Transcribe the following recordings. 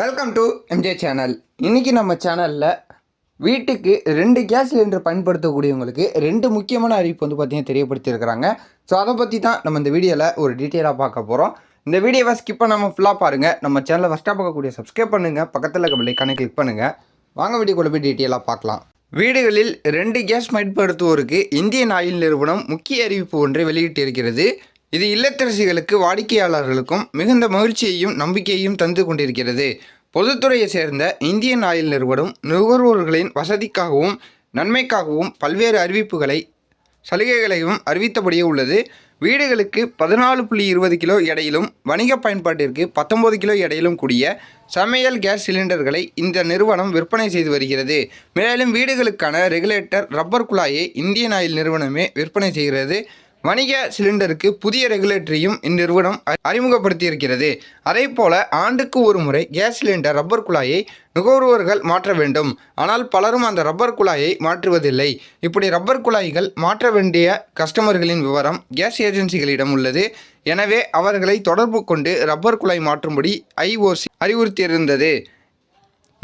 Welcome to MJ channel இன்றைக்கி நம்ம சேனலில் வீட்டுக்கு ரெண்டு கேஸ் சிலிண்டர் பயன்படுத்தக்கூடியவங்களுக்கு ரெண்டு முக்கியமான அறிவிப்பு வந்து பார்த்தீங்கன்னா தெரியப்படுத்தியிருக்கிறாங்க. ஸோ அதை பற்றி தான் நம்ம இந்த வீடியோவில் ஒரு டீட்டெயிலாக பார்க்க போகிறோம் இந்த வீடியோவை ஸ்கிப் பண்ணாமல் ஃபுல்லாக பாருங்கள் நம்ம சேனலை ஃபஸ்ட்டாக பார்க்கக்கூடிய சப்ஸ்கிரைப் பண்ணுங்கள் பக்கத்தில் இருக்க பிள்ளைக்கான கிளிக் பண்ணுங்கள் வாங்க வீடியோக்குள்ள போய் டீட்டெயிலாக பார்க்கலாம். வீடுகளில் ரெண்டு கேஸ் பயன்படுத்துவோருக்கு இந்தியன் ஆயில் நிறுவனம் முக்கிய அறிவிப்பு ஒன்றை வெளியிட்டிருக்கிறது. இது இல்லத்தரசிகளுக்கு வாடிக்கையாளர்களுக்கும் மிகுந்த மகிழ்ச்சியையும் நம்பிக்கையையும் தந்து கொண்டிருக்கிறது. பொதுத்துறையை சேர்ந்த இந்தியன் ஆயில் நிறுவனம் நுகர்வோர்களின் வசதிக்காகவும் நன்மைக்காகவும் பல்வேறு அறிவிப்புகளை சலுகைகளையும் அறிவித்தபடியே உள்ளது. வீடுகளுக்கு பதினாலு புள்ளி இருபது கிலோ எடையிலும் வணிக பயன்பாட்டிற்கு பத்தொம்போது கிலோ எடையிலும் கூடிய சமையல் கேஸ் சிலிண்டர்களை இந்த நிறுவனம் விற்பனை செய்து வருகிறது. மேலும் வீடுகளுக்கான ரெகுலேட்டர் ரப்பர் குழாயை இந்தியன் ஆயில் நிறுவனமே விற்பனை செய்கிறது. வணிக சிலிண்டருக்கு புதிய ரெகுலேட்டரையும் இந்நிறுவனம் அறிமுகப்படுத்தியிருக்கிறது. அதே போல ஆண்டுக்கு ஒரு முறை கேஸ் சிலிண்டர் ரப்பர் குழாயை நுகர்வோர்கள் மாற்ற வேண்டும். ஆனால் பலரும் அந்த ரப்பர் குழாயை மாற்றுவதில்லை. இப்படி ரப்பர் குழாய்கள் மாற்ற வேண்டிய கஸ்டமர்களின் விவரம் கேஸ் ஏஜென்சிகளிடம் உள்ளது. எனவே அவர்களை தொடர்பு கொண்டு ரப்பர் குழாய் மாற்றும்படி ஐஓசி அறிவுறுத்தியிருந்தது.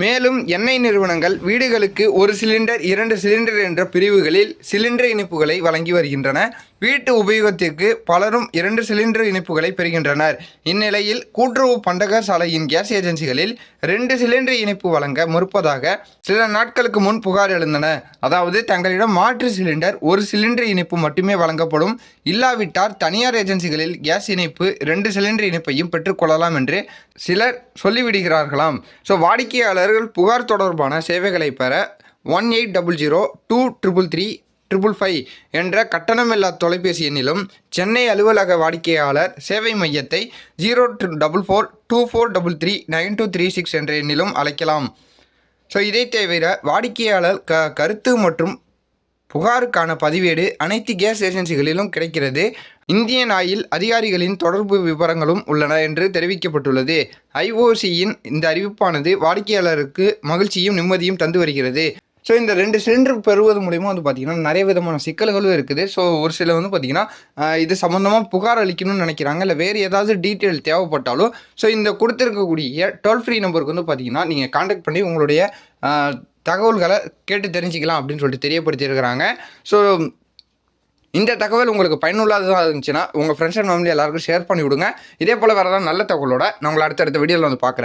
மேலும் எண்ணெய் நிறுவனங்கள் வீடுகளுக்கு ஒரு சிலிண்டர் இரண்டு சிலிண்டர் என்ற பிரிவுகளில் சிலிண்டர் இணைப்புகளை வழங்கி வருகின்றன. வீட்டு உபயோகத்திற்கு பலரும் இரண்டு சிலிண்டர் இணைப்புகளை பெறுகின்றனர். இந்நிலையில் கூட்டுறவு பண்டக சாலையின் கேஸ் ஏஜென்சிகளில் ரெண்டு சிலிண்டர் இணைப்பு வழங்க மறுப்பதாக சில நாட்களுக்கு முன் புகார் எழுந்தன. அதாவது தங்களிடம் மாற்று சிலிண்டர் ஒரு சிலிண்டர் இணைப்பு மட்டுமே வழங்கப்படும். இல்லாவிட்டால் தனியார் ஏஜென்சிகளில் கேஸ் இணைப்பு ரெண்டு சிலிண்டர் இணைப்பையும் பெற்றுக்கொள்ளலாம் என்று சிலர் சொல்லிவிடுகிறார்களாம். ஸோ வாடிக்கையாளர் அவர்கள் புகார் தொடர்பான சேவைகளை பெற one eight double zero two triple three triple five என்ற கட்டணமில்லா தொலைபேசி எண்ணிலும் சென்னை அலுவலக வாடிக்கையாளர் சேவை மையத்தை zero double four two four double three nine two three six என்ற எண்ணிலும் அழைக்கலாம். ஸோ இதை தவிர வாடிக்கையாளர் க கருத்து மற்றும் புகாருக்கான பதிவேடு அனைத்து கேஸ் ஏஜென்சிகளிலும் கிடைக்கிறது. இந்தியன் ஆயில் அதிகாரிகளின் தொடர்பு விவரங்களும் உள்ளன என்று தெரிவிக்கப்பட்டுள்ளது. ஐஓசியின் இந்த அறிவிப்பானது வாடிக்கையாளருக்கு மகிழ்ச்சியும் நிம்மதியும் தந்து வருகிறது. ஸோ இந்த ரெண்டு சிலிண்டர் பெறுவது மூலிமா வந்து பார்த்திங்கன்னா நிறைய விதமான சிக்கல்களும் இருக்குது. ஸோ ஒரு சில வந்து பார்த்திங்கன்னா இது சம்மந்தமாக புகார் அளிக்கணும்னு நினைக்கிறாங்க. இல்லை வேறு ஏதாவது டீட்டெயில் தேவைப்பட்டாலும் ஸோ இந்த கொடுத்துருக்கக்கூடிய டோல் ஃப்ரீ நம்பருக்கு வந்து பார்த்திங்கன்னா நீங்கள் காண்டாக்ட் பண்ணி உங்களுடைய தகவல்களை கேட்டு தெரிஞ்சுக்கலாம் அப்படின்னு சொல்லிட்டு தெரியப்படுத்தியிருக்கிறாங்க. ஸோ இந்த தகவல் உங்களுக்கு பயனுள்ளதாக இருந்துச்சுன்னா உங்கள் ஃப்ரெண்ட்ஸ் அண்ட் ஃபேமிலி எல்லாருக்கும் ஷேர் பண்ணி விடுங்க இதே போல் வேறு ஏதாவது நல்ல தகவலோட நான் உங்களை அடுத்தடுத்த வீடியோவில் வந்து பார்க்குறேன்.